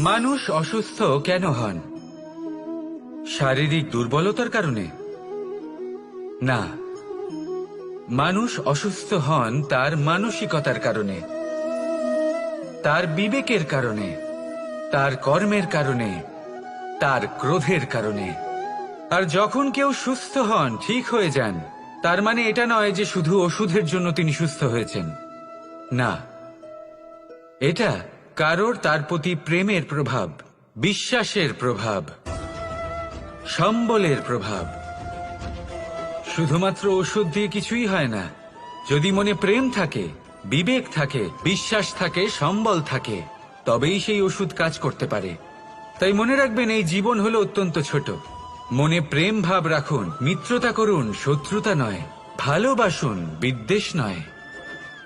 মানুষ অসুস্থ কেন হন? শারীরিক দুর্বলতার কারণে? না, মানুষ অসুস্থ হন তার মানসিকতার কারণে, তার বিবেকের কারণে, তার কর্মের কারণে, তার ক্রোধের কারণে। আর যখন কেউ সুস্থ হন, ঠিক হয়ে যান, তার মানে এটা নয় যে শুধু ওষুধের জন্য তিনি সুস্থ হয়েছেন। না, এটা কারোর তার প্রতি প্রেমের প্রভাব, বিশ্বাসের প্রভাব, সম্বলের প্রভাব। শুধুমাত্র ওষুধ দিয়ে কিছুই হয় না। যদি মনে প্রেম থাকে, বিবেক থাকে, বিশ্বাস থাকে, সম্বল থাকে, তবেই সেই ওষুধ কাজ করতে পারে। তাই মনে রাখবেন, এই জীবন হলো অত্যন্ত ছোট। মনে প্রেম ভাব রাখুন, মিত্রতা করুন, শত্রুতা নয়, ভালোবাসুন, বিদ্বেষ নয়।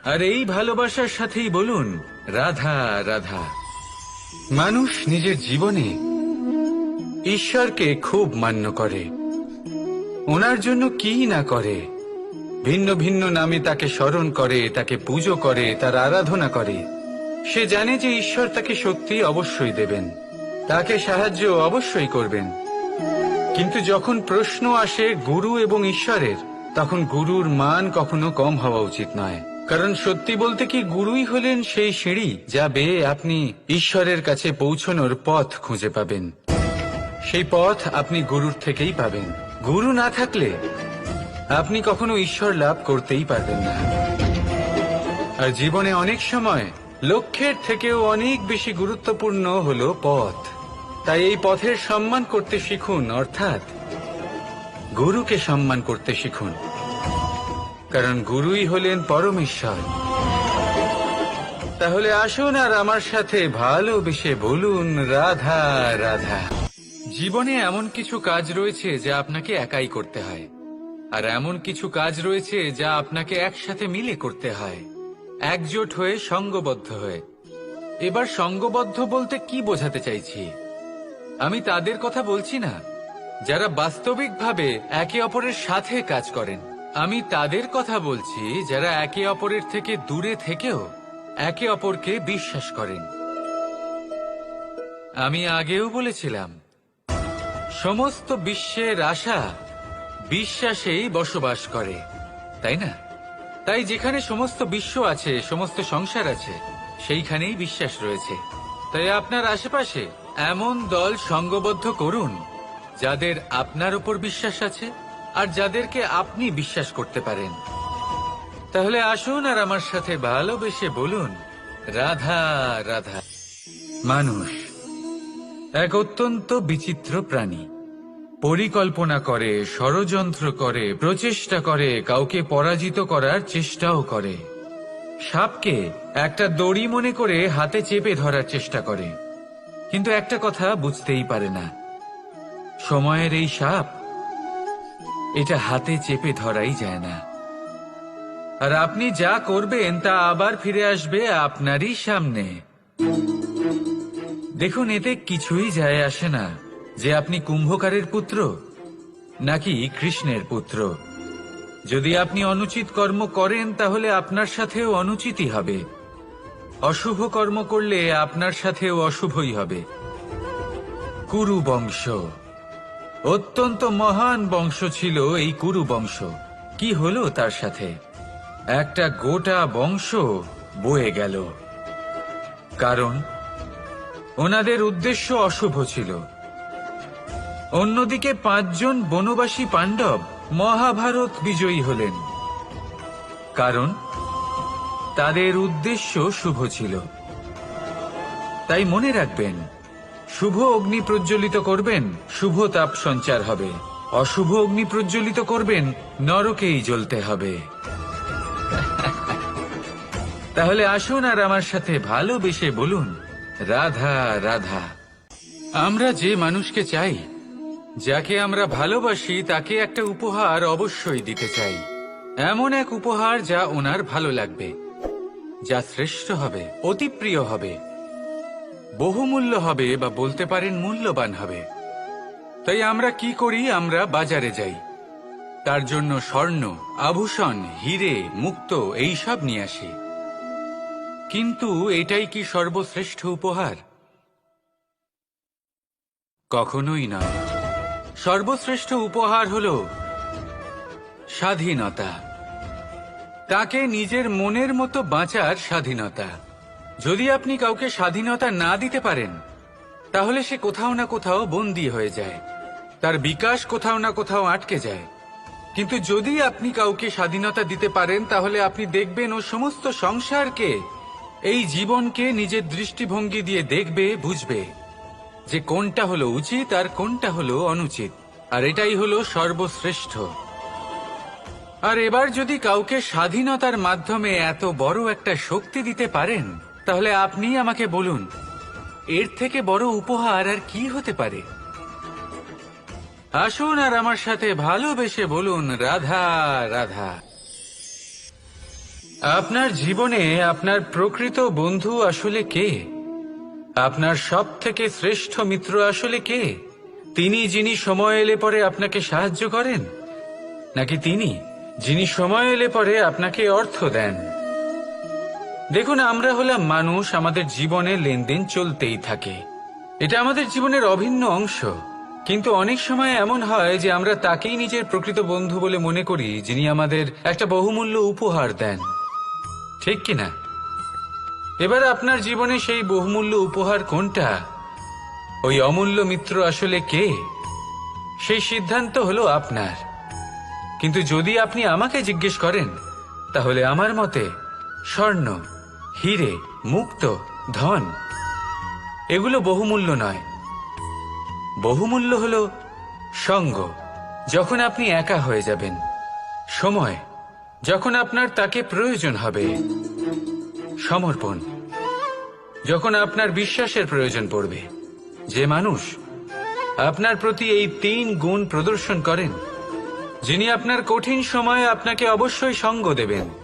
আর এই ভালোবাসার সাথেই বলুন রাধা রাধা। মানুষ নিজের জীবনে ঈশ্বরকে খুব মান্য করে। ওনার জন্য কি না করে? ভিন্ন ভিন্ন নামে তাকে স্মরণ করে, তাকে পুজো করে, তার আরাধনা করে। সে জানে যে ঈশ্বর তাকে শক্তি অবশ্যই দেবেন। তাকে সাহায্য অবশ্যই করবেন। কিন্তু যখন প্রশ্ন আসে গুরু এবং ঈশ্বরের, তখন গুরুর মান কখনো কম হওয়া উচিত নয়। কারণ সত্যি বলতে কি গুরুই হলেন সেই সিঁড়ি যা বেয়ে আপনি ঈশ্বরের কাছে পৌঁছনোর পথ খুঁজে পাবেন। সেই পথ আপনি গুরুর থেকেই পাবেন। গুরু না থাকলে আপনি কখনো ঈশ্বর লাভ করতেই পারবেন না। আর জীবনে অনেক সময় লক্ষ্যের থেকেও অনেক বেশি গুরুত্বপূর্ণ হলো পথ। তাই এই পথের সম্মান করতে শিখুন, অর্থাৎ গুরুকে সম্মান করতে শিখুন। কারণ গুরুই হলেন পরমেশ্বর। তাহলে আসুন আর আমার সাথে ভালোবেসে বলুন, রাধা রাধা। জীবনে এমন কিছু কাজ রয়েছে যা আপনাকে একাই করতে হয়। আর এমন কিছু কাজ রয়েছে যা আপনাকে একসাথে মিলে করতে হয়। একজোট হয়ে সঙ্গবদ্ধ হয়ে। এবার সঙ্গবদ্ধ বলতে কি বোঝাতে চাইছি? আমি তাদের কথা বলছি না। যারা বাস্তবিকভাবে একে অপরের সাথে কাজ করেন। আমি তাদের কথা বলছি যারা একে অপরের থেকে দূরে থেকেও একে অপরকে বিশ্বাস করেন। আমি আগেও বলেছিলাম, সমস্ত বিশ্বের আশা বিশ্বাসেই বসবাস করে, তাই না? তাই যেখানে সমস্ত বিশ্ব আছে, সমস্ত সংসার আছে, সেইখানেই বিশ্বাস রয়েছে। তাই আপনার আশেপাশে এমন দল সঙ্গবদ্ধ করুন যাদের আপনার উপর বিশ্বাস আছে আর যাদেরকে আপনি বিশ্বাস করতে পারেন। তাহলে আসুন আর আমার সাথে ভালোবেসে বলুন, রাধা রাধা। মানুষ, এক অত্যন্ত বিচিত্র প্রাণী। পরিকল্পনা করে, ষড়যন্ত্র করে, প্রচেষ্টা করে, কাউকে পরাজিত করার চেষ্টাও করে। সাপকে একটা দড়ি মনে করে হাতে চেপে ধরার চেষ্টা করে। কিন্তু একটা কথা বুঝতেই পারে না। সময়ের এই সাপ এটা হাতে চেপে ধরাই যায় না। আর আপনি যা করবেন, তা আবার ফিরে আসবে আপনারই সামনে। দেখুন, এতে কিছুই যায় আসে না যে আপনি কুম্ভকারের পুত্র নাকি কৃষ্ণের পুত্র। যদি আপনি অনুচিত কর্ম করেন, তাহলে আপনার সাথেও অনুচিতই হবে। অশুভ কর্ম করলে আপনার সাথেও অশুভই হবে। কুরু বংশ অত্যন্ত মহান বংশ ছিল এই কুরু বংশ। কি হলো তার সাথে? একটা গোটা বংশ বয়ে গেল। কারণ, ওনাদের উদ্দেশ্য অশুভ ছিল। অন্যদিকে পাঁচজন বনবাসী পাণ্ডব মহাভারত বিজয়ী হলেন। কারণ, তাদের উদ্দেশ্য শুভ ছিল। তাই মনে রাখবেন শুভ অগ্নি প্রজ্বলিত করবেন, শুভ তাপ সঞ্চার হবে। অশুভ অগ্নি প্রজ্বলিত করবেন, নরকেই জ্বলতে হবে। তাহলে আসুন আর আমার সাথে ভালোবেসে বলুন, রাধা রাধা। আমরা যে মানুষকে চাই, যাকে আমরা ভালোবাসি, তাকে একটা উপহার অবশ্যই দিতে চাই। এমন এক উপহার যা ওনার ভালো লাগবে, যা শ্রেষ্ঠ হবে, অতি প্রিয় হবে। বহুমূল্য হবে বা বলতে পারেন মূল্যবান হবে। তাই আমরা কি করি? আমরা বাজারে যাই। তার জন্য স্বর্ণ, আভূষণ, হিরে, মুক্ত এইসব নিয়ে আসি। কিন্তু এটাই কি সর্বশ্রেষ্ঠ উপহার? কখনোই নয় সর্বশ্রেষ্ঠ উপহার হল স্বাধীনতা। তাকে নিজের মনের মতো বাঁচার স্বাধীনতা। যদি আপনি কাউকে স্বাধীনতা না দিতে পারেন, তাহলে সে কোথাও না কোথাও বন্দী হয়ে যায়। তার বিকাশ কোথাও না কোথাও আটকে যায়। কিন্তু যদি আপনি কাউকে স্বাধীনতা দিতে পারেন, তাহলে আপনি দেখবেন ও সমস্ত সংসারকে, এই জীবনকে নিজের দৃষ্টিভঙ্গি দিয়ে দেখবে, বুঝবে যে কোনটা হলো উচিত আর কোনটা হলো অনুচিত। আর এটাই হলো সর্বশ্রেষ্ঠ। আর এবার যদি কাউকে স্বাধীনতার মাধ্যমে এত বড় একটা শক্তি দিতে পারেন তাহলে আপনি আমাকে বলুন, এর থেকে বড় উপহার আর কি হতে পারে? আসুন আর আমার সাথে ভালোবেসে বলুন, রাধা রাধা। আপনার জীবনে আপনার প্রকৃত বন্ধু আসলে কে? আপনার সব থেকে শ্রেষ্ঠ মিত্র আসলে কে? তিনি যিনি সময় এলে পরে আপনাকে সাহায্য করেন? নাকি তিনি যিনি সময় এলে পরে আপনাকে অর্থ দেন? দেখুন, আমরা হলাম মানুষ, আমাদের জীবনে লেনদেন চলতেই থাকে। এটা আমাদের জীবনের অভিন্ন অংশ। কিন্তু অনেক সময় এমন হয় যে আমরা তাকেই নিজের প্রকৃত বন্ধু বলে মনে করি, যিনি আমাদের একটা বহুমূল্য উপহার দেন। ঠিক কিনা এবার আপনার জীবনে সেই বহুমূল্য উপহার কোনটা? ওই অমূল্য মিত্র আসলে কে? সেই সিদ্ধান্ত হলো আপনার। কিন্তু যদি আপনি আমাকে জিজ্ঞেস করেন, তাহলে আমার মতে স্বর্ণ। হিরে, মুক্ত, ধন। এগুলো বহুমূল্য নয়। বহুমূল্য হল সঙ্গ। যখন আপনি একা হয়ে যাবেন, সময়। যখন আপনার তাকে প্রয়োজন হবে, সমর্পণ। যখন আপনার বিশ্বাসের প্রয়োজন পড়বে, যে মানুষ আপনার প্রতি এই তিন গুণ প্রদর্শন করেন, যিনি আপনার কঠিন সময়ে আপনাকে অবশ্যই সঙ্গ দেবেন।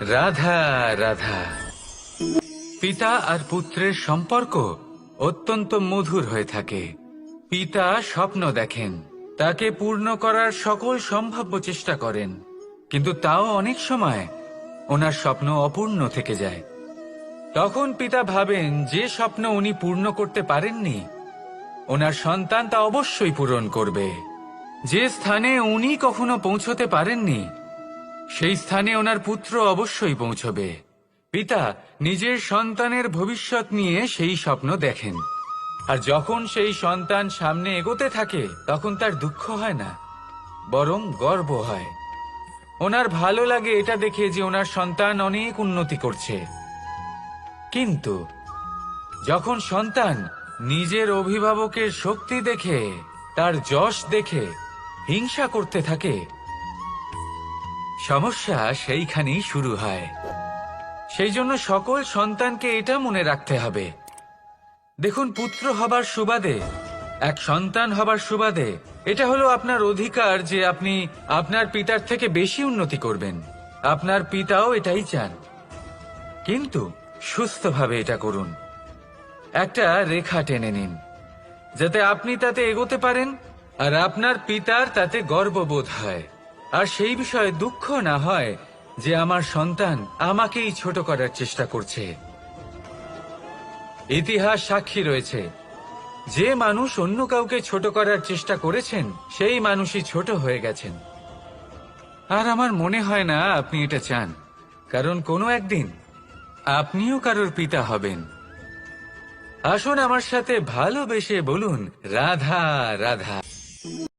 রাধা রাধা। পিতা আর পুত্রের সম্পর্ক অত্যন্ত মধুর হয়ে থাকে। পিতা স্বপ্ন দেখেন, তাকে পূর্ণ করার সকল সম্ভাব্য চেষ্টা করেন। কিন্তু তাও অনেক সময় ওনার স্বপ্ন অপূর্ণ থেকে যায়। তখন পিতা ভাবেন, যে স্বপ্ন উনি পূর্ণ করতে পারেননি, ওনার সন্তান তা অবশ্যই পূরণ করবে। যে স্থানে উনি কখনো পৌঁছতে পারেননি সেই স্থানে ওনার পুত্র অবশ্যই পৌঁছবে। পিতা নিজের সন্তানের ভবিষ্যৎ নিয়ে সেই স্বপ্ন দেখেন। আর যখন সেই সন্তান সামনে এগোতে থাকে, তখন তার দুঃখ হয় না, বরং গর্ব হয়। ওনার ভালো লাগে এটা দেখে যে ওনার সন্তান অনেক উন্নতি করছে। কিন্তু যখন সন্তান নিজের অভিভাবকের শক্তি দেখে, তার যশ দেখে, হিংসা করতে থাকে সমস্যা সেইখানেই শুরু হয়। সেই জন্য সকল সন্তানকে এটা মনে রাখতে হবে। দেখুন, পুত্র হবার সুবাদে, এক সন্তান হবার সুবাদে, এটা হলো আপনার অধিকার যে আপনি আপনার পিতার থেকে বেশি উন্নতি করবেন। আপনার পিতাও এটাই চান। কিন্তু সুস্থভাবে এটা করুন। একটা রেখা টেনে নিন, যাতে আপনি তাতে এগোতে পারেন আর আপনার পিতার তাতে গর্ববোধ হয়। আর সেই বিষয়ে দুঃখ না হয় যে আমার সন্তান আমাকেই ছোট করার চেষ্টা করছে। ইতিহাস সাক্ষী রয়েছে। যে মানুষ অন্য কাউকে ছোট করার চেষ্টা করেছেন, সেই মানুষই ছোট হয়ে গেছেন। আর আমার মনে হয় না আপনি এটা চান, কারণ কোনো একদিন আপনিও কারোর পিতা হবেন। আসুন আমার সাথে ভালোবেসে বলুন, রাধা রাধা।